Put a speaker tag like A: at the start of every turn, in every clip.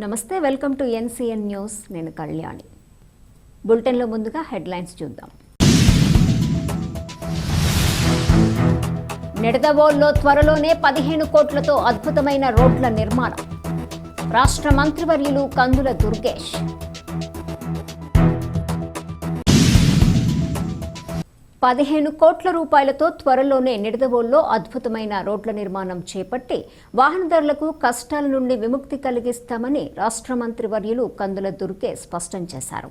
A: నమస్తే welcome to NCN news. నేను కళ్యాణి. బులెటిన్లో ముందుగా హెడ్లైన్స్ చూద్దాం. నిడదవోల్లో త్వరలోనే పదిహేను కోట్లతో అద్భుతమైన రోడ్ల నిర్మాణం. రాష్ట్ర మంత్రివర్యులు కందుల దుర్గేష్. పదిహేను కోట్ల రూపాయలతో త్వరలోనే నిడదవోల్లో అద్భుతమైన రోడ్ల నిర్మాణం చేపట్టి వాహనదారులకు కష్టాల నుండి విముక్తి కలిగిస్తామని రాష్ట్ర మంత్రి వర్యులు కందుల దుర్గే స్పష్టం చేశారు.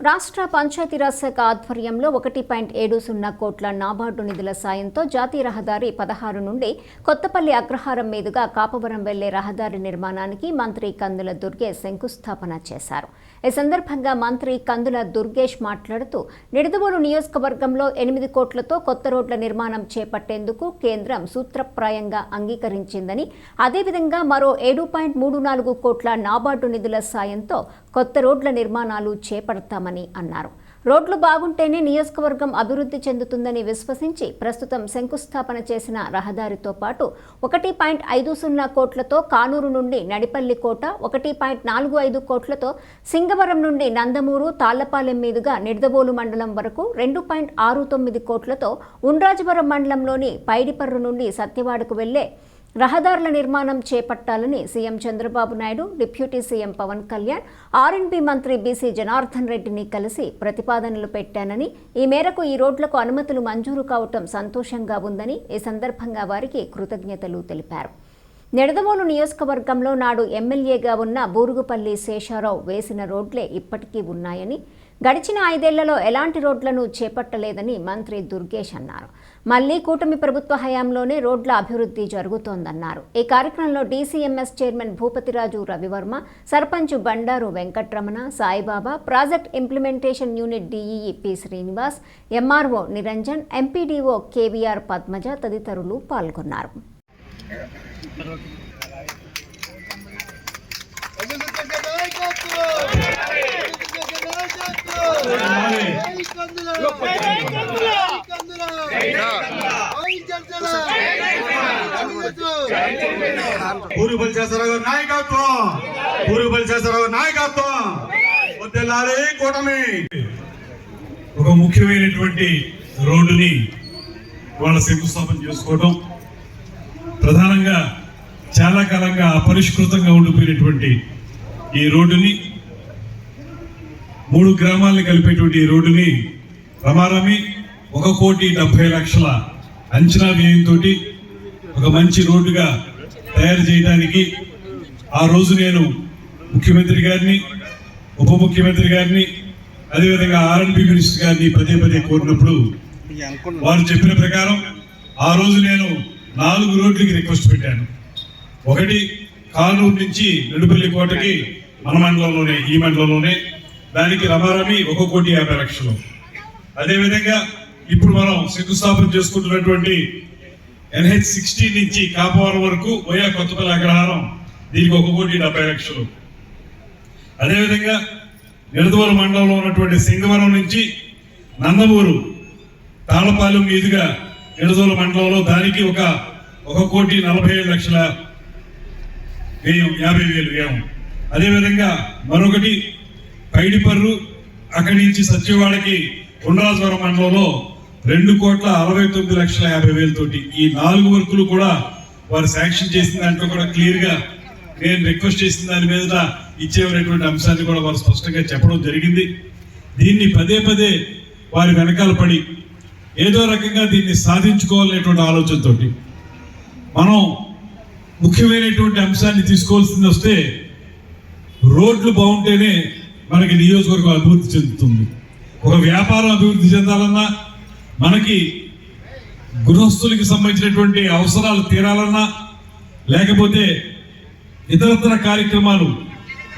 A: రాష్ట్ర పంచాయతీరాజ్ శాఖ ఆధ్వర్యంలో ఒకటి పాయింట్ ఏడు సున్నా కోట్ల నాబార్డు నిధుల సాయంతో జాతీయ రహదారి పదహారు నుండి కొత్తపల్లి అగ్రహారం మీదుగా కాపవరం వెళ్ళే రహదారి నిర్మాణానికి మంత్రి కందుల దుర్గే శంకుస్థాపన చేశారు. ఈ సందర్భంగా మంత్రి కందుల దుర్గేష్ మాట్లాడుతూ నిడదవోలు నియోజకవర్గంలో ఎనిమిది కోట్లతో కొత్త రోడ్ల నిర్మాణం చేపట్టేందుకు కేంద్రం సూత్రప్రాయంగా అంగీకరించిందని అదేవిధంగా మరో ఏడు పాయింట్ మూడు నాలుగు కోట్ల నాబార్డు నిధుల సాయంతో కొత్త రోడ్ల నిర్మాణాలు చేపడతామని అన్నారు. రోడ్లు బాగుంటేనే నియోజకవర్గం అభివృద్ధి చెందుతుందని విశ్వసించి ప్రస్తుతం శంకుస్థాపన చేసిన రహదారితో పాటు ఒకటి పాయింట్ ఐదు సున్నా కోట్లతో కానూరు నుండి నడిపల్లి కోట ఒకటి పాయింట్ నాలుగు ఐదు కోట్లతో సింగవరం నుండి నందమూరు తాళ్ళపాలెం మీదుగా నిడదవోలు మండలం వరకు రెండు పాయింట్ ఆరు తొమ్మిది కోట్లతో ఉండ్రాజవరం మండలంలోని పైడిపర్రు నుండి సత్యవాడకు వెళ్ళే రహదారుల నిర్మాణం చేపట్టాలని CM Chandrababu Naidu deputy CM Pawan Kalyan R and B మంత్రి బీసీ జనార్దన్ రెడ్డిని కలిసి ప్రతిపాదనలు పెట్టానని ఈ మేరకు ఈ రోడ్లకు అనుమతులు మంజూరు కావటం సంతోషంగా ఉందని ఈ సందర్భంగా వారికి కృతజ్ఞతలు తెలిపారు. నిడదవోలు నియోజకవర్గంలో నాడు ఎమ్మెల్యేగా ఉన్న బూరుగుపల్లి శేషారావు వేసిన రోడ్లే ఇప్పటికీ ఉన్నాయని గడిచిన ఐదేళ్ళలో ఎలాంటి రోడ్లను చేపట్టలేదని మంత్రి దుర్గేష్ అన్నారు. మళ్ళీ కూటమి ప్రభుత్వ హయాంలోనే రోడ్ల అభివృద్ధి జరుగుతోందన్నారు. ఈ కార్యక్రమంలో DCMS chairman Bhupathiraju Ravivarma sarpanch Bandaru Venkatramana Saibaba project implementation unit DEE P Srinivas MRO Niranjan MPDO KVR Padmaja తదితరులు పాల్గొన్నారు.
B: పూరి బలిచేశ్వరరావు గారి నాయకత్వం పూరి బలిచేశ్వరరావు గారి నాయకత్వం వద్దెల్లాలి కూటమి
C: ఒక ముఖ్యమైనటువంటి రోడ్డుని వాళ్ళ శంకుస్థాపన చేసుకోవడం ప్రధానంగా చాలా కాలంగా అపరిష్కృతంగా ఉండిపోయినటువంటి ఈ రోడ్డుని మూడు గ్రామాలను కలిపేటువంటి ఈ రోడ్డుని రమారమి ఒక కోటి డెబ్బై లక్షల అంచనా వ్యయంతో ఒక మంచి రోడ్డుగా తయారు చేయడానికి ఆ రోజు నేను ముఖ్యమంత్రి గారిని ఉప ముఖ్యమంత్రి గారిని అదేవిధంగా ఆర్ఎన్బి మినిస్టర్ గారిని పదే పదే కోరినప్పుడు వారు చెప్పిన ప్రకారం ఆ రోజు నేను నాలుగు రోడ్లకి రిక్వెస్ట్ పెట్టాను. ఒకటి కానూరు నుంచి నడుపల్లి కోటకి మన మండలంలోనే ఈ మండలంలోనే దానికి రమారమి ఒక కోటి యాభై లక్షలు. అదేవిధంగా ఇప్పుడు మనం శంకుస్థాపన చేసుకుంటున్నటువంటి ఎన్హెచ్ సిక్స్టీ నుంచి కాపవరం వరకు వయా కొత్తపల్లి అగ్రహారం దీనికి ఒక కోటి డెబ్బై లక్షలు. అదేవిధంగా నిడదవోలు మండలంలో ఉన్నటువంటి సింగవరం నుంచి నందమూరు తాళపాలెం మీదుగా నిడదవోలు మండలంలో దానికి ఒక ఒక కోటి నలభై ఏడు లక్షల వ్యయం యాభై వేలు వ్యయం. అదేవిధంగా మరొకటి పైడిపర్రు అక్కడి నుంచి సత్యవాడకి ఉండ్రాజవరం మండలంలో రెండు కోట్ల అరవై తొమ్మిది లక్షల యాభై వేలతోటి ఈ నాలుగు వర్కులు కూడా వారు శాంక్షన్ చేసిన దాంట్లో కూడా క్లియర్గా నేను రిక్వెస్ట్ చేసిన దాని మీద ఇచ్చేవనేటువంటి అంశాన్ని కూడా వారు స్పష్టంగా చెప్పడం జరిగింది. దీన్ని పదే పదే వారి వెనకాల పడి ఏదో రకంగా దీన్ని సాధించుకోవాలనేటువంటి ఆలోచనతోటి మనం ముఖ్యమైనటువంటి అంశాన్ని తీసుకోవాల్సింది వస్తే రోడ్లు బాగుంటేనే మనకి నియోజకవర్గం అభివృద్ధి చెందుతుంది. ఒక వ్యాపారం అభివృద్ధి చెందాలన్నా మనకి గృహస్థులకి సంబంధించినటువంటి అవసరాలు తీరాలన్నా లేకపోతే ఇతరత్ర కార్యక్రమాలు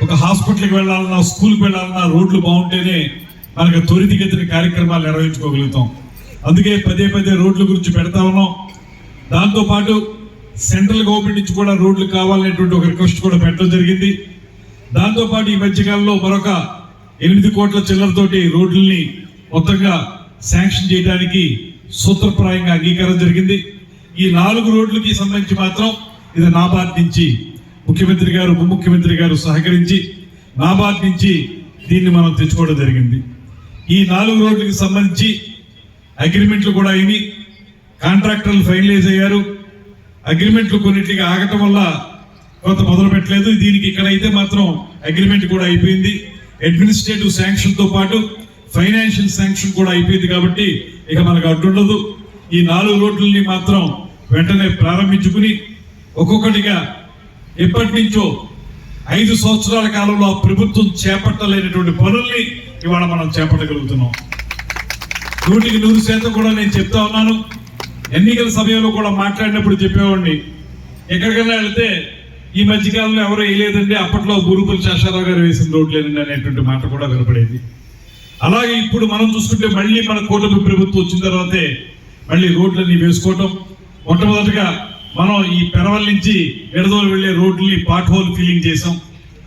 C: ఒక హాస్పిటల్కి వెళ్ళాలన్నా స్కూల్కి వెళ్ళాలన్నా రోడ్లు బాగుంటేనే మనకు త్వరితగతిన కార్యక్రమాలు నిర్వహించుకోగలుగుతాం. అందుకే పదే పదే రోడ్ల గురించి పెడతా ఉన్నాం. దాంతోపాటు సెంట్రల్ గవర్నమెంట్ నుంచి కూడా రోడ్లు కావాలనేటువంటి ఒక రిక్వెస్ట్ కూడా పెట్టడం జరిగింది. దాంతోపాటు ఈ మధ్యకాలంలో మరొక ఎనిమిది కోట్ల చిల్లరతోటి రోడ్లని మొత్తంగా శాంక్షన్ చేయడానికి సూత్రప్రాయంగా అంగీకారం జరిగింది. ఈ నాలుగు రోడ్లకి సంబంధించి మాత్రం ఇది నాబార్డ్ నుంచి ముఖ్యమంత్రి గారు ఉప ముఖ్యమంత్రి గారు సహకరించి నాబార్డ్ నుంచి దీన్ని మనం తెచ్చుకోవడం జరిగింది. ఈ నాలుగు రోడ్లకి సంబంధించి అగ్రిమెంట్లు కూడా అయినాయి. కాంట్రాక్టర్లు ఫైనలైజ్ అయ్యారు. అగ్రిమెంట్లు కొన్నిటికి ఆగటం వల్ల కొంత మొదలు పెట్టలేదు. దీనికి ఇక్కడైతే మాత్రం అగ్రిమెంట్ కూడా అయిపోయింది. అడ్మినిస్ట్రేటివ్ శాంక్షన్తో పాటు ఫైనాన్షియల్ శాంక్షన్ కూడా అయిపోయింది కాబట్టి ఇక మనకు అడ్డుండదు ఈ నాలుగు రోడ్లని మాత్రం వెంటనే ప్రారంభించుకుని ఒక్కొక్కటిగా ఎప్పటి నుంచో ఐదు సంవత్సరాల కాలంలో ప్రభుత్వం చేపట్టలేనటువంటి పనుల్ని ఇవాళ మనం చేపట్టగలుగుతున్నాం. నూటికి నూరు శాతం కూడా నేను చెప్తా ఉన్నాను. ఎన్నికల సమయంలో కూడా మాట్లాడినప్పుడు చెప్పేవాడిని. ఎక్కడికైనా వెళ్తే ఈ మధ్యకాలంలో ఎవరు వేయలేదండి అప్పట్లో గురుకుల శేషారావు గారు వేసిన రోడ్లేనండి అనేటువంటి మాట కూడా వినపడేది. అలాగే ఇప్పుడు మనం చూసుకుంటే మళ్ళీ మన కూటమి ప్రభుత్వం వచ్చిన తర్వాతే మళ్ళీ రోడ్లన్నీ వేసుకోవటం. మొట్టమొదటిగా మనం ఈ పెరవల్ నుంచి విడదోలు వెళ్ళే రోడ్లని పాట్ హోల్ ఫీలింగ్ చేసాం